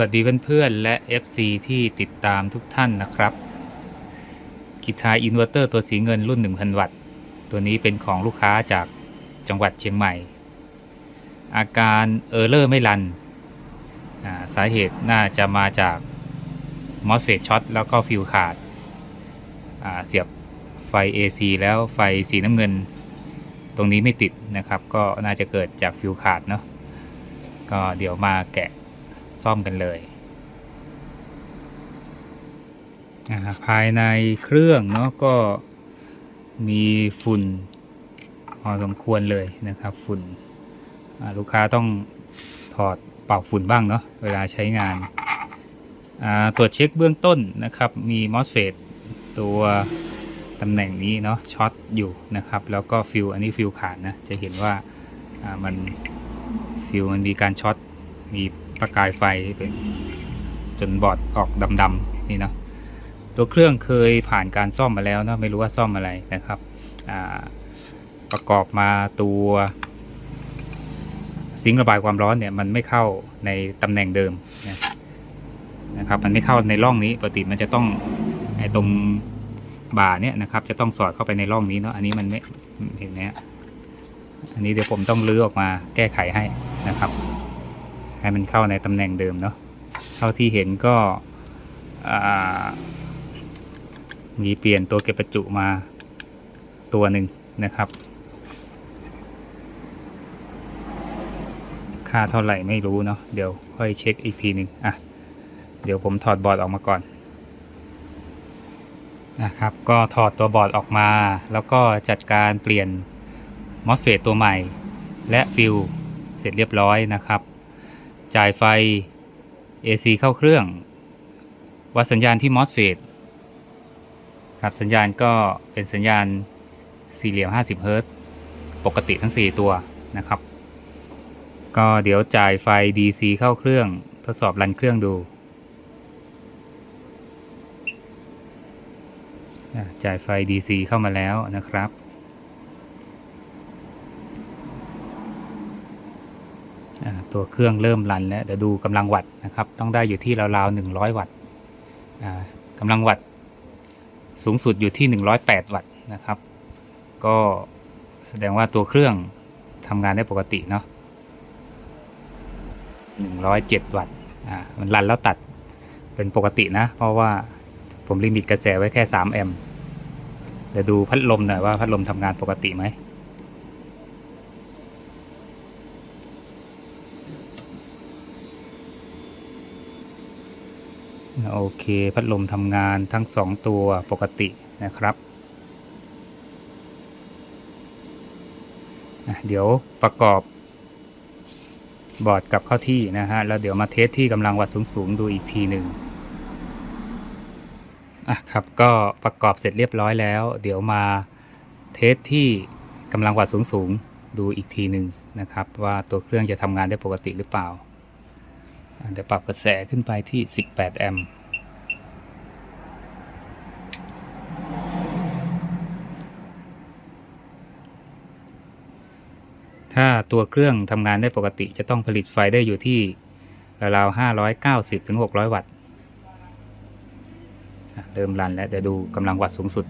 วัสดีเพื่อนๆและ FC ที่ติดตามทุกท่านนะครับกีตาร์อินเวอร์เตอร์ตัวสีเงินรุ่น 1,000 วัตต์ ตัวนี้เป็นของลูกค้าจากจังหวัดเชียงใหม่ อาการเออร์เลอร์ไม่รันอ่าสาเหตุน่าจะมาจากมอสเฟตช็อตแล้วก็ฟิวขาดาเสียบไฟ AC แล้วไฟสีน้ำเงิน ตรงนี้ไม่ติดนะครับ ก็น่าจะเกิดจากฟิวขาดเนาะก็เดี๋ยวมาแกะ ซ่อมกันเลยภายในเครื่องเนาะก็มีฝุ่นพอสมควรเลยนะครับ ฝุ่นลูกค้าต้องถอดเป่าฝุ่นบ้างเนาะเวลาใช้งานอ่าตรวจเช็คเบื้องต้นนะครับ มีมอสเฟตตัวตำแหน่งนี้เนาะช็อตอยู่นะครับ แล้วก็ฟิวอันนี้ฟิวขาดนะ จะเห็นว่าอ่ามันฟิวมันมีการช็อตมี ประกายไฟเป็นจนบอดออกดำๆนี่เนาะตัวเครื่องเคยผ่านการซ่อมมาแล้วนะไม่รู้ว่าซ่อมอะไรนะครับประกอบมาตัวซิงค์ระบายความร้อนเนี่ยมันไม่เข้าในตำแหน่งเดิมนะครับมันไม่เข้าในร่องนี้ปกติมันจะต้องไอ้ตรงบ่าเนี่ยนะครับ จะต้องสอดเข้าไปในร่องนี้เนาะอันนี้มันไม่เห็นไหมอันนี้เดี๋ยวผมต้องลื้อออกมาแก้ไขให้นะครับ ให้มันเข้าในตำแหน่งเดิมเนาะเท่าที่เห็นก็มีเปลี่ยนตัวเก็บประจุมาตัวหนึ่งนะครับ ค่าเท่าไหร่ไม่รู้เนาะเดี๋ยวค่อยเช็คอีกทีหนึ่งอะเดี๋ยวผมถอดบอร์ดออกมาก่อนนะครับ ก็ถอดตัวบอร์ดออกมา แล้วก็จัดการเปลี่ยนมอสเฟตตัวใหม่ และฟิลเสร็จเรียบร้อยนะครับ จ่ายไฟ AC เข้าเครื่อง วัดสัญญาณที่ MOSFET ครับสัญญาณก็เป็นสัญญาณสี่เหลี่ยม 50 เฮิรตซ์ปกติทั้ง 4 ตัวนะครับ ก็เดี๋ยวจ่ายไฟ DC เข้าเครื่องทดสอบรันเครื่องดูจ่ายไฟ DC เข้ามาแล้วนะครับ อ่า ตัวเครื่องเริ่มรันแล้วเดี๋ยวดูกำลังวัตต์นะครับ ต้องได้อยู่ที่ราวๆ100วัตต์อ่ากำลังวัตต์สูงสุดอยู่ที่108วัตต์นะครับ ก็แสดงว่าตัวเครื่องทำงานได้ปกติเนาะ107วัตต์อ่ามันรันแล้วตัดเป็นปกตินะ เพราะว่าผมลิมิตกระแสไว้แค่3แอมป์เดี๋ยวดูพัดลมหน่อยว่าพัดลมทำงานปกติไหม โอเค พัดลมทำงานทั้งสองตัวปกตินะครับ เดี๋ยวประกอบบอร์ดกับเข้าที่นะฮะ แล้วเดี๋ยวมาเทสที่กำลังวัดสูงๆ ดูอีกทีหนึ่งอะครับ ก็ประกอบเสร็จเรียบร้อยแล้ว เดี๋ยวมาเทสที่กำลังวัดสูงๆ ดูอีกทีหนึ่งนะครับ ว่าตัวเครื่องจะทำงานได้ปกติหรือเปล่าเดี๋ยวปรับกระแสขึ้นไปที่ 18 แอมป์ ถ้าตัวเครื่องทำงานได้ปกติ จะต้องผลิตไฟได้อยู่ที่ราวๆ590ถึง600 วัตต์เริ่มรันแล้วเดี๋ยวดูกำลังวัตต์สูงสุด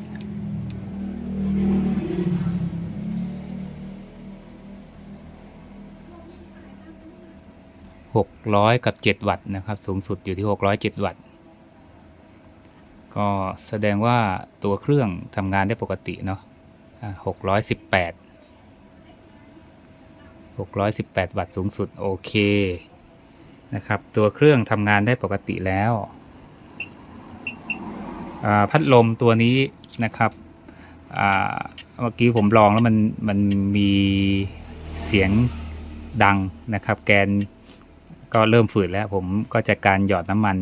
600 กับ 7 วัตต์นะครับ สูงสุดอยู่ที่ 607 วัตต์ ก็แสดงว่าตัวเครื่องทำงานได้ปกติเนาะ618 618 วัตต์สูงสุดโอเคนะครับ ตัวเครื่องทำงานได้ปกติแล้วพัดลมตัวนี้นะครับเมื่อกี้ผมลองแล้วมันมันมีเสียงดังนะครับ แกนก็เริ่มฝืดแล้ว ผมก็จัดการหยอดน้ำมัน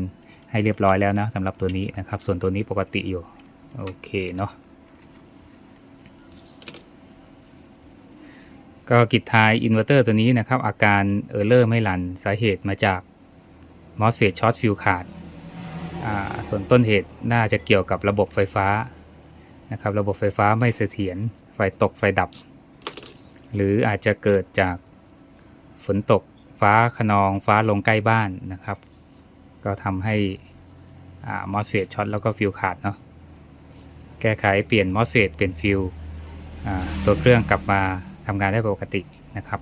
ให้เรียบร้อยแล้วนะสำหรับตัวนี้นะครับ ส่วนตัวนี้ปกติอยู่ โอเคเนาะ ก็กิจทายอินเวอร์เตอร์ตัวนี้นะครับ อาการเออร์เลอร์ไม่รัน สาเหตุมาจากมอสเฟตช็อตฟิวขาดส่วนต้นเหตุน่าจะเกี่ยวกับระบบไฟฟ้านะครับ ระบบไฟฟ้าไม่เสถียรไฟตกไฟดับ หรืออาจจะเกิดจากฝนตกฟ้าขนองฟ้าลงใกล้บ้านนะครับ ก็ทำให้มอสเฟตช็อตแล้วก็ฟิวขาดเนาะแก้ไขเปลี่ยนมอสเฟตเปลี่ยนฟิวตัวเครื่องกลับมา ทำงานได้ปกตินะครับ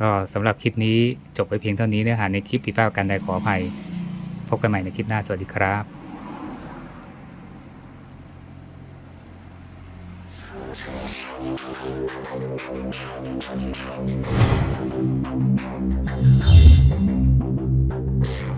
ก็สำหรับคลิปนี้จบไปเพียงเท่านี้เนื้อหาในคลิปผิดพลาดประกันใดขออภัย พบกันใหม่ในคลิปหน้าสวัสดีครับ Thank